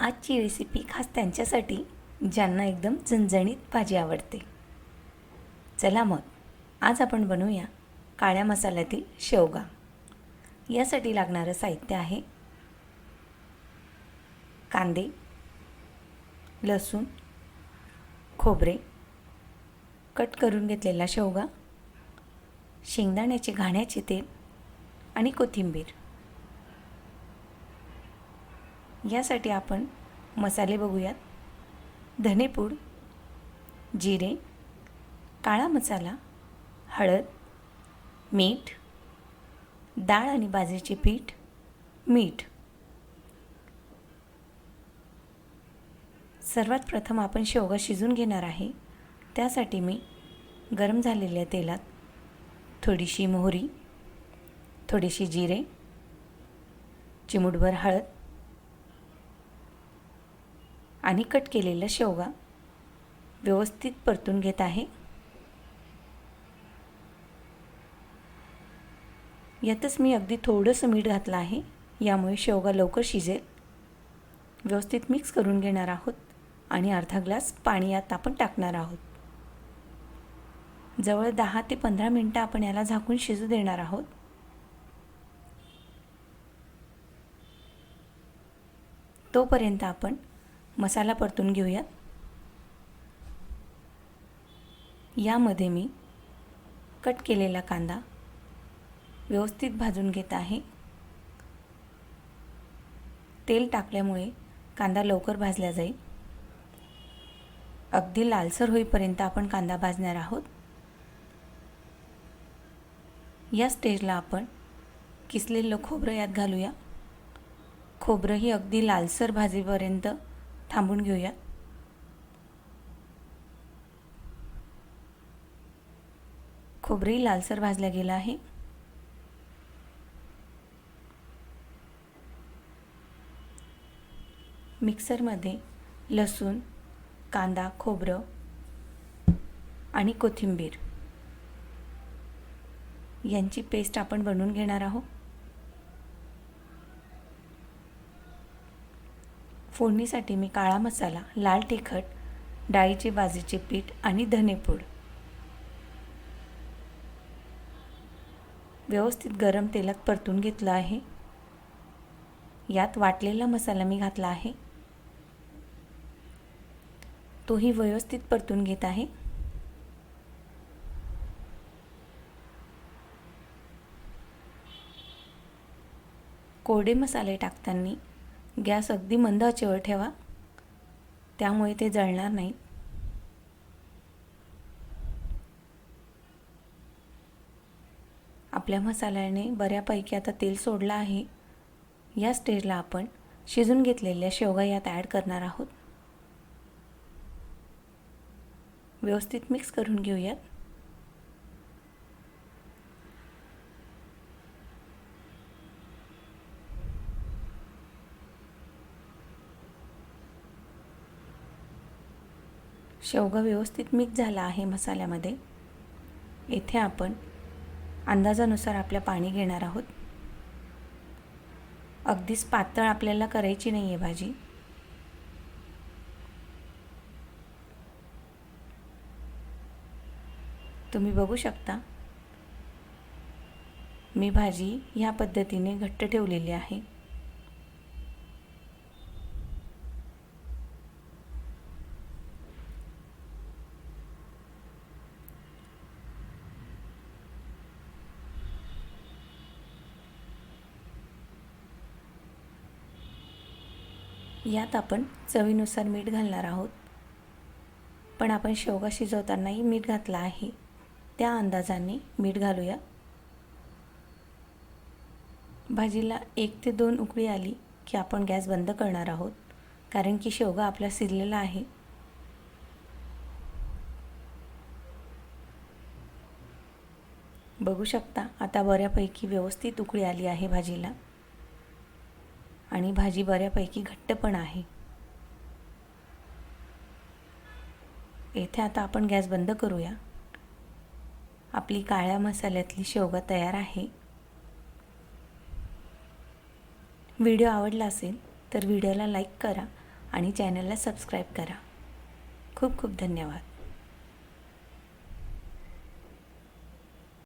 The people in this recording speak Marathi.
आजची रेसिपी खास त्यांच्यासाठी ज्यांना एकदम झणझणीत भाजी आवडते. चला मग आज आपण बनवूया काळ्या मसाल्यातील शेवगा. यासाठी लागणारं साहित्य आहे कांदे लसूण खोबरे. कट करून घेतलेला शेवगा शेंगदाण्याचे घाण्याचे तेल आणि कोथिंबीर. यासाठी आपण मसाले बघूयात. धनेपूड जिरे काळा मसाला हळद मीठ डाळ आणि बाजरीचे पीठ मीठ. सर्वात प्रथम आपण शेवगा शिजून घेणार आहे. त्यासाठी मी गरम झालेल्या तेलात थोडीशी मोहरी थोडीशी जिरे चिमूटभर हळद आणि कट केलेला शेवगा व्यवस्थित परतून घेत आहे. यातच मी अगदी थोडंसं मीठ घातलं आहे यामुळे शेवगा लवकर शिजेल. व्यवस्थित मिक्स करून घेणार आहोत आणि अर्धा ग्लास पाणी यात आपण टाकणार आहोत. जवळ दहा ते पंधरा मिनटं आपण याला झाकून शिजू देणार आहोत. तोपर्यंत आपण मसाला परतून घेऊयात. यामध्ये मी कट केलेला कांदा व्यवस्थित भाजून घेत आहे. तेल टाकल्यामुळे कांदा लवकर भाजला जाईल. अगदी लालसर होईपर्यंत आपण कांदा भाजणार आहोत. या स्टेजला आपण किसलेलं खोबरं यात घालूया. खोबरंही अगदी लालसर भाजीपर्यंत थांबून घेऊया. खोबरी लालसर भाजला गेला आहे. मिक्सरमध्ये लसूण कांदा खोबरं आणि कोथिंबीर. यांची पेस्ट आपण बनवून घेणार आहोत. फोडणीसाठी मी काळा मसाला लाल तिखट डाळीचे बाजरीचे पीठ आणि धनेपूड व्यवस्थित गरम तेलात परतून घेतलं आहे. यात वाटलेला मसाला मी घातला आहे. तोही व्यवस्थित परतून घेत आहे. कोरडे मसाले टाकताना गॅस अगदी मंद आचेवर ठेवा. त्यामुळे ते जळणार नाही. आपल्या मसाल्याने बऱ्यापैकी आता तेल सोडलं आहे. या स्टेजला आपण शिजून घेतलेल्या शेवगा यात ॲड करणार आहोत. व्यवस्थित मिक्स करून घेऊयात. शेवगा व्यवस्थित मिक्स झाला आहे मसाल्यामध्ये. येथे आपण अंदाजानुसार आपल्या पाणी घेणार आहोत. अगदीच पातळ आपल्याला करायची नाही आहे भाजी. तुम्ही बघू शकता मी भाजी ह्या पद्धतीने घट्ट ठेवलेली आहे. यात आपण चवीनुसार मीठ घालणार आहोत. पण आपण शेवगा शिजवतानाही मीठ घातलं आहे. त्या अंदाजाने मीठ घालूया. भाजीला एक ते दोन उकळी आली की आपण गॅस बंद करणार आहोत कारण की शेवगा आपला शिजलेला आहे. बघू शकता आता बऱ्यापैकी व्यवस्थित उकळी आली आहे भाजीला. आणि भाजी बऱ्यापैकी घट्ट पण आहे. येथे आता आपण गॅस बंद करूया. आपली काळ्या मसाल्यातली शेवगा तयार आहे. व्हिडिओ आवडला असेल तर व्हिडिओला लाईक करा आणि चॅनलला सबस्क्राईब करा. खूप खूप धन्यवाद.